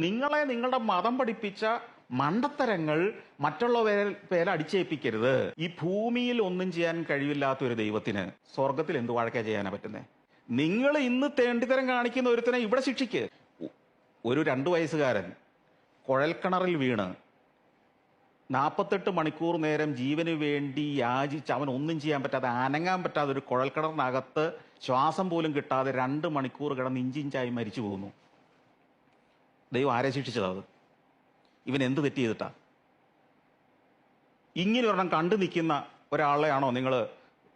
നിങ്ങളെ നിങ്ങളുടെ മതം പഠിപ്പിച്ച മണ്ടത്തരങ്ങൾ മറ്റുള്ളവരെ പേരെ അടിച്ചേൽപ്പിക്കരുത്. ഈ ഭൂമിയിൽ ഒന്നും ചെയ്യാൻ കഴിവില്ലാത്ത ഒരു ദൈവത്തിന് സ്വർഗത്തിൽ എന്ത് വഴക്കാ ചെയ്യാനാ പറ്റുന്നത് നിങ്ങൾ ഇന്ന് തേണ്ടിത്തരം കാണിക്കുന്ന ഒരുത്തനെ ഇവിടെ ശിക്ഷിക്ക്. ഒരു രണ്ടു വയസ്സുകാരൻ കുഴൽക്കിണറിൽ വീണ് നാൽപ്പത്തെട്ട് മണിക്കൂർ നേരം ജീവന് വേണ്ടി യാചിച്ച് അവൻ ഒന്നും ചെയ്യാൻ പറ്റാതെ അനങ്ങാൻ പറ്റാതെ ഒരു കുഴൽക്കിണറിനകത്ത് ശ്വാസം പോലും കിട്ടാതെ രണ്ട് മണിക്കൂർ കിടന്ന് ഇഞ്ചിഞ്ചായി മരിച്ചു പോകുന്നു. ദൈവം ആരെ ശിക്ഷിച്ചത് അത്? ഇവൻ എന്ത് തെറ്റ് ചെയ്തിട്ടാ? ഇങ്ങനെ ഒരെണ്ണം കണ്ടു നിൽക്കുന്ന ഒരാളെയാണോ നിങ്ങൾ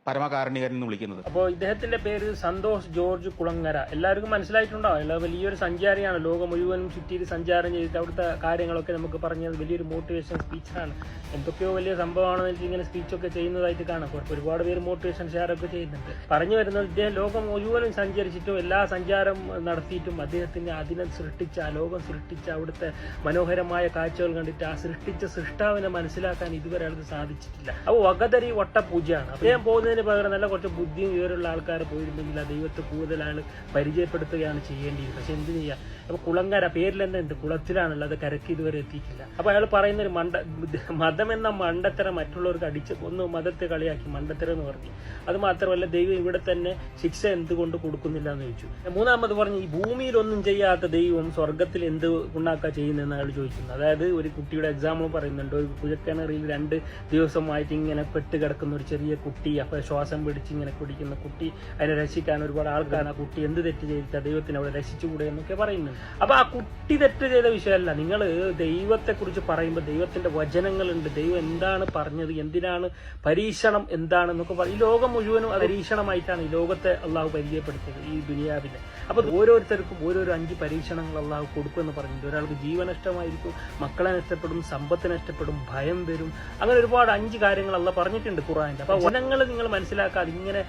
പരമകാരുണികരൻ എന്ന് വിളിക്കുന്നത്. അപ്പോൾ ഇദ്ദേഹത്തിന്റെ പേര് സന്തോഷ് ജോർജ് കുളങ്ങര. എല്ലാവർക്കും മനസ്സിലായിട്ടുണ്ടാവും. അയാൾ വലിയൊരു സഞ്ചാരിയാണ്. ലോകം മുഴുവനും ചുറ്റിയിട്ട് സഞ്ചാരം ചെയ്തിട്ട് അവിടുത്തെ കാര്യങ്ങളൊക്കെ നമുക്ക് പറഞ്ഞത് വലിയൊരു മോട്ടിവേഷൻ സ്പീച്ചാണ് എന്തൊക്കെയോ വലിയ സംഭവമാണെന്ന് വെച്ചാൽ ഇങ്ങനെ സ്പീച്ചൊക്കെ ചെയ്യുന്നതായിട്ട് കാണാം. ഒരുപാട് പേര് മോട്ടിവേഷൻ ഷെയർ ഒക്കെ ചെയ്യുന്നുണ്ട്. പറഞ്ഞു വരുന്നത് ഇദ്ദേഹം ലോകം മുഴുവനും സഞ്ചരിച്ചിട്ടും എല്ലാ സഞ്ചാരം നടത്തിയിട്ടും അദ്ദേഹത്തിന് അതിനെ സൃഷ്ടിച്ച ലോകം സൃഷ്ടിച്ച അവിടുത്തെ മനോഹരമായ കാഴ്ചകൾ കണ്ടിട്ട് ആ സൃഷ്ടിച്ച സൃഷ്ടാവിനെ മനസ്സിലാക്കാൻ ഇതുവരെ അയാൾക്ക് സാധിച്ചിട്ടില്ല. അപ്പോൾ വകതരി വട്ടപൂജയാണ്. അദ്ദേഹം പോകുന്നതിന് പകരം നല്ല കുറച്ച് ബുദ്ധിയും വിവരമുള്ള ആൾക്കാർ പോയിരുന്നെങ്കിൽ ആ ദൈവത്തെ കൂടുതലാണ് പരിചയപ്പെടുത്തുകയാണ് ചെയ്യേണ്ടിയത് പക്ഷെ എന്ത് ചെയ്യുക അപ്പൊ കുളങ്കര പേരിൽ തന്നെ ഉണ്ട് കുളത്തിലാണല്ലോ അത് കരക്ക് ഇതുവരെ എത്തിയിട്ടില്ല. അപ്പൊ അയാൾ പറയുന്ന ഒരു മണ്ട മതം എന്ന മണ്ടത്തരം മറ്റുള്ളവർക്ക് അടിച്ച് ഒന്ന് മതത്തെ കളിയാക്കി. മണ്ടത്തരം എന്ന് പറഞ്ഞു. അത് മാത്രമല്ല ദൈവം ഇവിടെ തന്നെ ശിക്ഷ എന്തുകൊണ്ട് കൊടുക്കുന്നില്ല എന്ന് ചോദിച്ചു. മൂന്നാമത് പറഞ്ഞു ഈ ഭൂമിയിലൊന്നും ചെയ്യാത്ത ദൈവം സ്വർഗത്തിൽ എന്ത് ഉണ്ടാക്കുക ചെയ്യുന്നതെന്ന് അയാൾ ചോദിക്കുന്നു. അതായത് ഒരു കുട്ടിയുടെ എക്സാമ്പിൾ പറയുന്നുണ്ട്. ഒരു കുഴക്കിണറിൽ രണ്ട് ദിവസമായിട്ട് ഇങ്ങനെ പെട്ട് കിടക്കുന്ന ഒരു ചെറിയ കുട്ടി. അപ്പൊ ശ്വാസം പിടിച്ച് ഇങ്ങനെ കുടിക്കുന്ന കുട്ടി അതിനെ രക്ഷിക്കാൻ ഒരുപാട് ആൾക്കാർ ആ കുട്ടി എന്ത് തെറ്റ് ചെയ്തിട്ട് ദൈവത്തിന് അവിടെ രക്ഷിച്ചുകൂടെ എന്നൊക്കെ പറയുന്നു. അപ്പോൾ ആ കുട്ടി തെറ്റ് ചെയ്ത വിഷയമല്ല. നിങ്ങൾ ദൈവത്തെ കുറിച്ച് പറയുമ്പോൾ ദൈവത്തിന്റെ വചനങ്ങളുണ്ട്. ദൈവം എന്താണ് പറഞ്ഞത് എന്തിനാണ് പരീക്ഷണം എന്താണെന്നൊക്കെ പറയും ഈ ലോകം മുഴുവനും പരീക്ഷണമായിട്ടാണ് ഈ ലോകത്തെ അള്ളാഹു പരിചയപ്പെടുത്തിയത് ഈ ദുനിയാവിനെ. അപ്പോൾ ഓരോരുത്തർക്കും ഓരോരോ അഞ്ച് പരീക്ഷണങ്ങൾ അള്ളാഹു കൊടുക്കുമെന്ന് പറഞ്ഞിട്ടുണ്ട്. ഒരാൾക്ക് ജീവൻ നഷ്ടമായിരിക്കും മക്കളെ നഷ്ടപ്പെടും സമ്പത്ത് നഷ്ടപ്പെടും ഭയം വരും. അങ്ങനെ ഒരുപാട് അഞ്ച് കാര്യങ്ങൾ അല്ല പറഞ്ഞിട്ടുണ്ട് ഖുറാന്റെ അപ്പോൾ വനങ്ങൾ നിങ്ങൾ മനസ്സിലാക്കാതെ ഇങ്ങനെ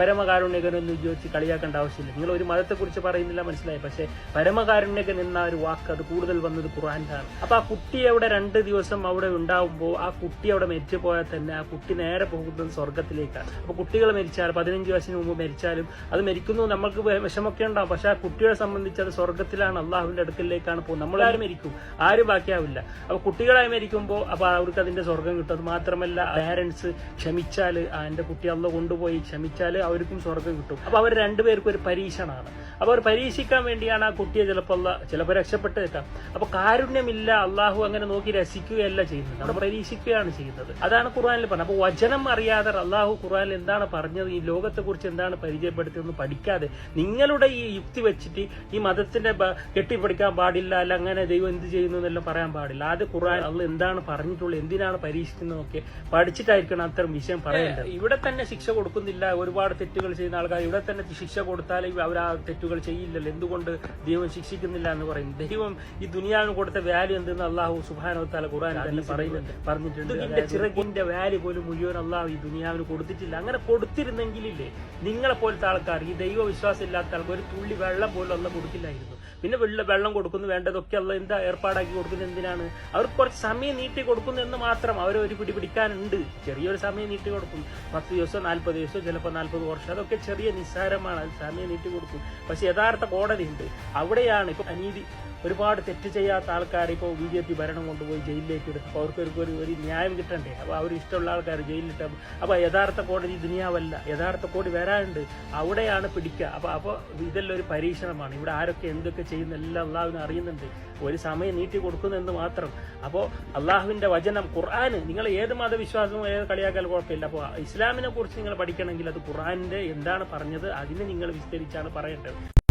പരമകാരുണ്യകനെന്ന് വിചാരിച്ച് കളിയാക്കേണ്ട ആവശ്യമില്ല. നിങ്ങൾ ഒരു മതത്തെക്കുറിച്ച് പറയുന്നില്ല മനസ്സിലായി. പക്ഷേ പരമകാരുണ്യകൻ എന്ന ഒരു വാക്ക് അത് കൂടുതൽ വന്നത് ഖുറാനിലാണ് അപ്പോൾ ആ കുട്ടി അവിടെ രണ്ട് ദിവസം അവിടെ ഉണ്ടാവുമ്പോൾ ആ കുട്ടി അവിടെ മരിച്ചു പോയാൽ തന്നെ ആ കുട്ടി നേരെ പോകുന്നത് സ്വർഗത്തിലേക്കാണ് അപ്പോൾ കുട്ടികൾ മരിച്ചാൽ പതിനഞ്ച് വയസ്സിന് മുമ്പ് മരിച്ചാലും അത് മരിക്കുന്നു നമ്മൾക്ക് വിഷമൊക്കെ ഉണ്ടാവും. പക്ഷെ ആ കുട്ടികളെ സംബന്ധിച്ച് അത് സ്വർഗത്തിലാണ് അള്ളാഹുവിന്റെ അടുക്കലേക്കാണ് പോകുന്നത്. നമ്മളാരും മരിക്കും. ആരും ബാക്കിയാവില്ല. അപ്പോൾ കുട്ടികളായി മരിക്കുമ്പോൾ അപ്പോൾ അവർക്ക് അതിന്റെ സ്വർഗം കിട്ടും. അത് മാത്രമല്ല പാരൻസ് ക്ഷമിച്ചാൽ ആ എന്റെ കുട്ടി അള്ള കൊണ്ടുപോയി ക്ഷമിച്ചാൽ അവർക്കും സ്വർഗം കിട്ടും. അപ്പോൾ അവർ രണ്ടുപേർക്കും ഒരു പരീക്ഷണമാണ്. അപ്പോൾ അവർ പരീക്ഷിക്കാൻ വേണ്ടിയാണ് ആ കുട്ടിയെ ചിലപ്പോൾ അല്ല ചിലപ്പോൾ രക്ഷപ്പെട്ട് നിൽക്കാം അപ്പൊ കാരുണ്യമില്ല അള്ളാഹു അങ്ങനെ നോക്കി രസിക്കുകയല്ല ചെയ്യുന്നത്. നമ്മൾ പരീക്ഷിക്കുകയാണ് ചെയ്യുന്നത്. അതാണ് ഖുർആനിൽ പറഞ്ഞത്. അപ്പോൾ വചനം അറിയാതെ അള്ളാഹു ഖുർആനിൽ എന്താണ് പറഞ്ഞത്? ഈ ലോകത്തെക്കുറിച്ച് എന്താണ് പരിചയപ്പെടുത്തിയതെന്ന് പഠിക്കാതെ നിങ്ങളുടെ ഈ യുക്തി വെച്ചിട്ട് ഈ മതത്തിന്റെ കെട്ടിപ്പിടിക്കാൻ പാടില്ല അല്ല അങ്ങനെ ദൈവം എന്ത് ചെയ്യുന്നു എന്നെല്ലാം പറയാൻ പാടില്ല. ആദ്യം ഖുർആൻ അള്ള എന്താണ് പറഞ്ഞിട്ടുള്ളത് എന്തിനാണ് പരീക്ഷിക്കുന്നതൊക്കെ പഠിച്ചിട്ടായിരിക്കണം അത്തരം വിഷയം പറയേണ്ടത്. ഇവിടെ തന്നെ ശിക്ഷ കൊടുക്കുന്നില്ല. ഒരുപാട് തെറ്റുകൾ ചെയ്യുന്ന ആൾക്കാർ ഇവിടെ തന്നെ ശിക്ഷ കൊടുത്താൽ അവർ ആ തെറ്റുകൾ ചെയ്യില്ലല്ലോ. എന്തുകൊണ്ട് ദൈവം ശിക്ഷിക്കുന്നില്ല എന്ന് പറയുന്നു ദൈവം ഈ ദുനിയാവിന് കൊടുത്ത വാല്യൂ എന്തെന്ന് അള്ളാഹു സുബാനോ താല ഖുർആൻ തന്നെ പറയുന്നുണ്ട് പറഞ്ഞിട്ടുണ്ട്. ചിറകിന്റെ വാല്യൂ പോലും മുഴുവൻ അള്ളാഹു ഈ ദുനിയാവിന് കൊടുത്തിട്ടില്ല. അങ്ങനെ കൊടുത്തിരുന്നെങ്കിലില്ലേ നിങ്ങളെ പോലത്തെ ആൾക്കാർ ഈ ദൈവ വിശ്വാസം ഇല്ലാത്ത ആൾക്കാർ ഒരു തുള്ളി വെള്ളം പോലും അല്ല കൊടുക്കില്ലായിരുന്നു. പിന്നെ വെള്ള വെള്ളം കൊടുക്കുന്നു വേണ്ടതൊക്കെ അല്ല എന്താ ഏർപ്പാടാക്കി കൊടുക്കുന്നത് എന്തിനാണ്? അവർ കുറച്ച് സമയം നീട്ടി കൊടുക്കുന്നു എന്ന് മാത്രം അവർ ഒരു പിടി പിടിക്കാനുണ്ട്. ചെറിയൊരു സമയം നീട്ടി കൊടുക്കും. പത്ത് ദിവസം നാൽപ്പത് ദിവസം ചിലപ്പോൾ നാൽപ്പത് വർഷം. അതൊക്കെ ചെറിയ നിസ്സാരമാണ്. അത് സമയം നീട്ടി കൊടുക്കും പക്ഷെ യഥാർത്ഥ കോടതി ഉണ്ട് അവിടെയാണ് ഇപ്പൊ അനീതി ഒരുപാട് തെറ്റ് ചെയ്യാത്ത ആൾക്കാർ ഇപ്പോൾ ബി ജെ പി ഭരണം കൊണ്ടുപോയി ജയിലിലേക്ക് ഇടും. അപ്പോൾ അവർക്ക് ഒരു- ഒരു ന്യായം കിട്ടണ്ടേ? അപ്പോൾ അവർ ഇഷ്ടമുള്ള ആൾക്കാർ ജയിലിലിട്ട് അപ്പോൾ യഥാർത്ഥ കോടതി ദുനിയാവല്ല. യഥാർത്ഥ കോടതി വരാനുണ്ട്. അവിടെയാണ് പിടിക്കുക. അപ്പോൾ അപ്പോൾ ഇതെല്ലാം ഒരു പരീക്ഷണമാണ്. ഇവിടെ ആരൊക്കെ എന്തൊക്കെ ചെയ്യുന്ന എല്ലാം അള്ളാഹുവിനെ അറിയുന്നുണ്ട്. ഒരു സമയം നീട്ടി കൊടുക്കുന്നെന്ന് മാത്രം. അപ്പോൾ അള്ളാഹുവിന്റെ വചനം ഖുർആൻ നിങ്ങൾ ഏത് മതവിശ്വാസവും ഏത് കളിയാക്കാൻ കുഴപ്പമില്ല. അപ്പോൾ ഇസ്ലാമിനെ കുറിച്ച് നിങ്ങൾ പഠിക്കണമെങ്കിൽ അത് ഖുർആാനിന്റെ എന്താണ് പറഞ്ഞത്? അതിനെ നിങ്ങൾ വിസ്തരിച്ചാണ് പറയേണ്ടത്.